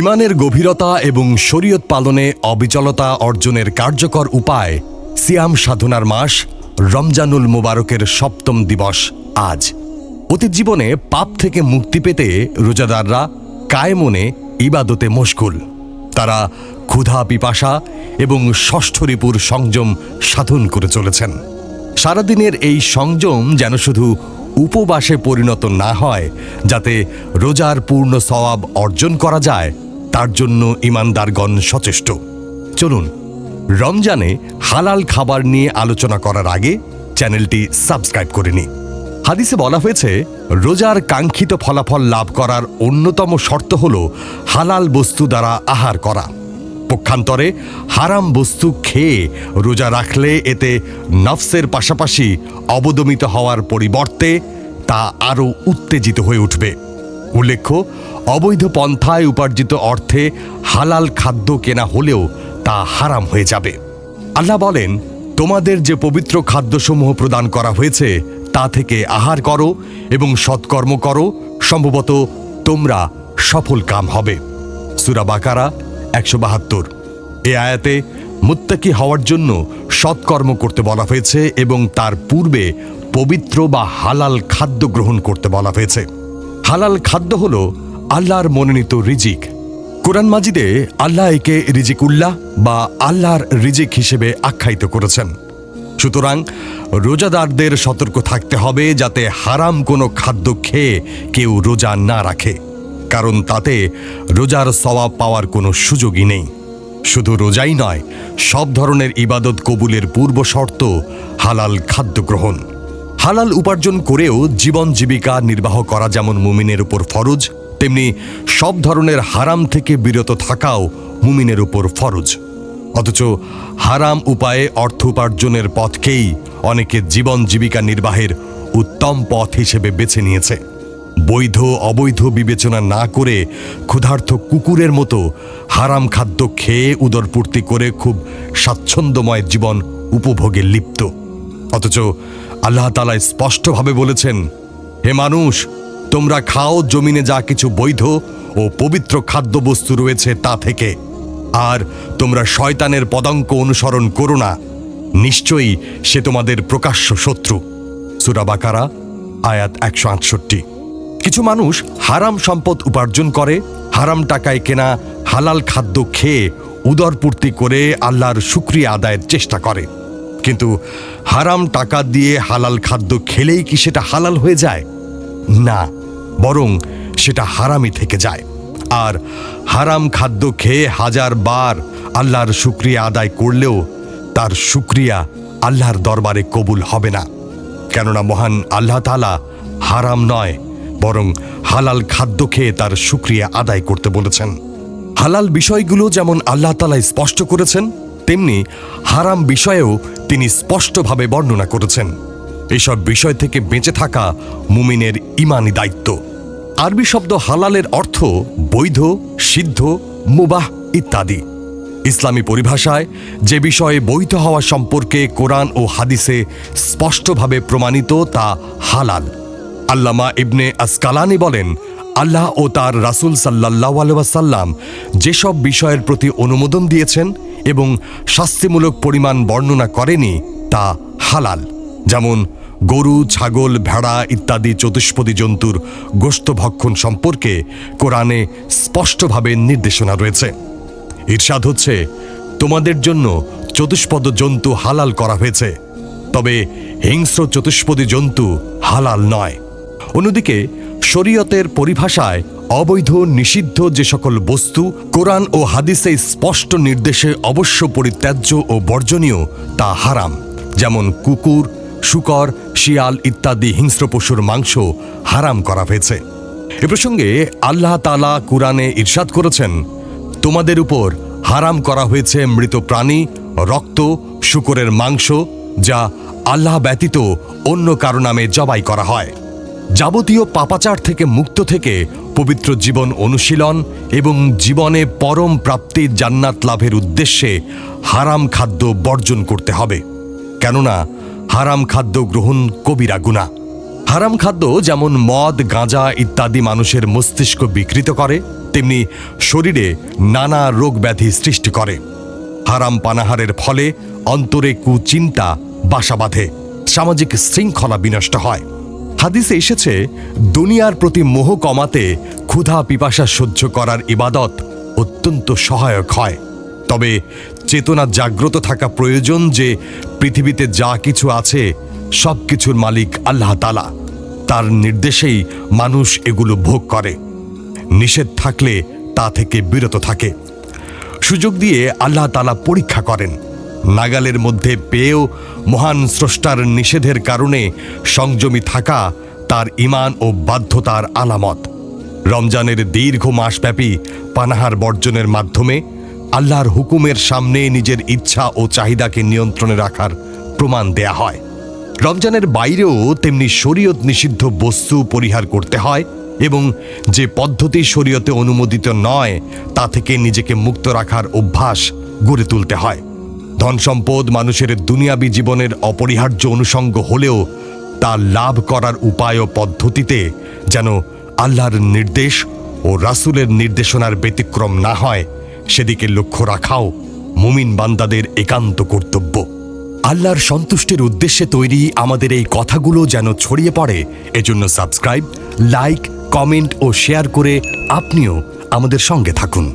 ইমানের গভীরতা এবং শরীয়ত পালনে অবিচলতা অর্জনের কার্যকর উপায় সিয়াম সাধনার মাস রমজানুল মুবারকের সপ্তম দিবস আজ। অতীত জীবনে পাপ থেকে মুক্তি পেতে রোজাদাররা কায়মনে ইবাদতে মশগুল। তারা ক্ষুধা পিপাসা এবং ষষ্ঠ রিপুর সংযম সাধন করে চলেছেন। সারাদিনের এই সংযম যেন শুধু উপবাসে পরিণত না হয়, যাতে রোজার পূর্ণ সওয়াব অর্জন করা যায় তার জন্য ইমানদারগণ সচেষ্ট। চলুন, রমজানে হালাল খাবার নিয়ে আলোচনা করার আগে চ্যানেলটি সাবস্ক্রাইব করে নিই হাদিসে বলা হয়েছে, রোজার কাঙ্ক্ষিত ফলাফল লাভ করার অন্যতম শর্ত হল হালাল বস্তু দ্বারা আহার করা। পক্ষান্তরে হারাম বস্তু খেয়ে রোজা রাখলে এতে নফসের পাশাপাশি অবদমিত হওয়ার পরিবর্তে তা আরও উত্তেজিত হয়ে উঠবে। উল্লেখ্য, অবৈধ পন্থায় উপার্জিত অর্থে হালাল খাদ্য কেনা হলেও তা হারাম হয়ে যাবে। আল্লাহ বলেন, তোমাদের যে পবিত্র খাদ্যসমূহ প্রদান করা হয়েছে, তা থেকে আহার করো এবং সৎকর্ম করো, সম্ভবত তোমরা সফল কাম হবে। সুরা বাকারা, একশো বাহাত্তর। এ আয়াতে, মুত্তাকি হওয়ার জন্য সৎকর্ম করতে বলা হয়েছে এবং তার পূর্বে পবিত্র বা হালাল খাদ্য গ্রহণ করতে বলা হয়েছে। হালাল খাদ্য হল আল্লাহর মনোনীত রিজিক। কোরআন মাজিদে আল্লাহ একে রিজিকুল্লাহ বা আল্লাহর রিজিক হিসেবে আখ্যায়িত করেছেন। সুতরাং রোজাদারদের সতর্ক থাকতে হবে যাতে হারাম কোনো খাদ্য খেয়ে কেউ রোজা না রাখে, কারণ তাতে রোজার সওয়াব পাওয়ার কোনো সুযোগই নেই। শুধু রোজাই নয়, সব ধরনের ইবাদত কবুলের পূর্ব শর্ত হালাল খাদ্য গ্রহণ। হালাল উপার্জন করেও জীবন জীবিকা নির্বাহ করা যেমন মুমিনের উপর ফরজ, তেমনি সব ধরনের হারাম থেকে বিরত থাকাও মুমিনের উপর ফরজ। অথচ হারাম উপায়ে অর্থ উপার্জনের পথকেই অনেকে জীবন জীবিকা নির্বাহের উত্তম পথ হিসেবে বেছে নিয়েছে। বৈধ অবৈধ বিবেচনা না করে ক্ষুধার্ত কুকুরের মতো হারাম খাদ্য খেয়ে উদরপূর্তি করে খুব স্বাচ্ছন্দ্যময় জীবন উপভোগে লিপ্ত। অথচ আল্লাহ তালা স্পষ্টভাবে বলেছেন, হে মানুষ, তোমরা খাও জমিনে যা কিছু বৈধ ও পবিত্র খাদ্যবস্তু রয়েছে তা থেকে। আর তোমরা শয়তানের পদাঙ্ক অনুসরণ করো না। নিশ্চয়ই সে তোমাদের প্রকাশ্য শত্রু। সুরাবাকারা আয়াত একশো আটষট্টি। কিছু মানুষ হারাম সম্পদ উপার্জন করে, হারাম টাকায় কেনা হালাল খাদ্য খেয়ে উদরপূর্তি করে আল্লাহর শুক্রিয়া আদায়ের চেষ্টা করে। কিন্তু হারাম টাকা দিয়ে হালাল খাদ্য খেলেই কি সেটা হালাল হয়ে যায়? না, বরং সেটা হারামই থেকে যায়। আর হারাম খাদ্য খেয়ে হাজার বার আল্লাহর শুক্রিয়া আদায় করলেও তার শুক্রিয়া আল্লাহর দরবারে কবুল হবে না। কেননা মহান আল্লাহ তালা হারাম নয়, বরং হালাল খাদ্য খেয়ে তার শুক্রিয়া আদায় করতে বলেছেন। হালাল বিষয়গুলো যেমন আল্লাহ তালা স্পষ্ট করেছেন তেমনি হারাম বিষয়েও তিনি স্পষ্টভাবে বর্ণনা করেছেন। এসব বিষয় থেকে বেঁচে থাকা মুমিনের ইমানি দায়িত্ব। আরবি শব্দ হালালের অর্থ বৈধ, সিদ্ধ, মুবাহ ইত্যাদি। ইসলামী পরিভাষায় যে বিষয়ে বৈধ হওয়া সম্পর্কে কোরআন ও হাদিসে স্পষ্টভাবে প্রমাণিত তা হালাল। আল্লামা ইবনে আসকালানি বলেন, আল্লাহ ও তার রাসুল সাল্লাহ আলহাসাল্লাম যেসব বিষয়ের প্রতি অনুমোদন দিয়েছেন এবং শাস্তিমূলক পরিমাণ বর্ণনা করেনি তা হালাল, যেমন গরু, ছাগল, ভেড়া ইত্যাদি চতুষ্পদী জন্তুর গোস্ত ভক্ষণ সম্পর্কে কোরআনে স্পষ্টভাবে নির্দেশনা রয়েছে। ঈর্ষাদ হচ্ছে, তোমাদের জন্য চতুষ্পদ জন্তু হালাল করা হয়েছে, তবে হিংস্র চতুষ্পদী জন্তু হালাল নয়। অন্যদিকে শরীয়তের পরিভাষায় অবৈধ, নিষিদ্ধ যে সকল বস্তু কোরআন ও হাদিসে স্পষ্ট নির্দেশে অবশ্য পরিত্যাজ্য ও বর্জনীয়, তা হারাম। যেমন কুকুর, শুকর, শিয়াল ইত্যাদি হিংস্র পশুর মাংস হারাম করা হয়েছে। এ প্রসঙ্গে আল্লাহ তালা কুরআনে ইরশাদ করেছেন, তোমাদের উপর হারাম করা হয়েছে মৃত প্রাণী, রক্ত, শুকরের মাংস, যা আল্লাহ ব্যতীত অন্য কারও নামে জবাই করা হয়। যাবতীয় পাপাচার থেকে মুক্ত থেকে পবিত্র জীবন অনুশীলন এবং জীবনে পরম প্রাপ্তির জান্নাত লাভের উদ্দেশ্যে হারাম খাদ্য বর্জন করতে হবে। কেননা, হারাম খাদ্য গ্রহণ কবিরা গুণা হারাম খাদ্য যেমন মদ, গাঁজা ইত্যাদি মানুষের মস্তিষ্ক বিকৃত করে, তেমনি শরীরে নানা রোগ ব্যাধি সৃষ্টি করে। হারাম পানাহারের ফলে অন্তরে কুচিন্তা, বাসা বাঁধে, সামাজিক শৃঙ্খলা বিনষ্ট হয়। হাদিসে এসেছে, দুনিয়ার প্রতি মোহ কমাতে ক্ষুধা পিপাসা সহ্য করার ইবাদত অত্যন্ত সহায়ক হয়। তবে চেতনা জাগ্রত থাকা প্রয়োজন যে পৃথিবীতে যা কিছু আছে সব কিছুর মালিক আল্লাহ তালা তার নির্দেশেই মানুষ এগুলো ভোগ করে। নিষেধ থাকলে তা থেকে বিরত থাকে। সুযোগ দিয়ে আল্লাহ তালা পরীক্ষা করেন। নাগালের মধ্যে পেয়েও মহান স্রষ্টার নিষেধের কারণে সংযমী থাকা তার ইমান ও বাধ্যতার আলামত। রমজানের দীর্ঘ মাসব্যাপী পানাহার বর্জনের মাধ্যমে আল্লাহর হুকুমের সামনে নিজের ইচ্ছা ও চাহিদাকে নিয়ন্ত্রণে রাখার প্রমাণ দেয়া হয়। রমজানের বাইরেও তেমনি শরীয়ত নিষিদ্ধ বস্তু পরিহার করতে হয় এবং যে পদ্ধতি শরীয়তে অনুমোদিত নয়, তা থেকে নিজেকে মুক্ত রাখার অভ্যাস গড়ে তুলতে হয়। ধন সম্পদ মানুষের দুনিয়াবী জীবনের অপরিহার্য অনুষঙ্গ হলেও তা লাভ করার উপায় ও পদ্ধতিতে যেন আল্লাহর নির্দেশ ও রাসূলের নির্দেশনার ব্যতিক্রম না হয়, সেদিকে লক্ষ্য রাখাও মুমিন বান্দাদের একান্ত কর্তব্য। আল্লাহর সন্তুষ্টির উদ্দেশ্যে তৈরি আমাদের এই কথাগুলো যেন ছড়িয়ে পড়ে, এজন্য সাবস্ক্রাইব, লাইক, কমেন্ট ও শেয়ার করে আপনিও আমাদের সঙ্গে থাকুন।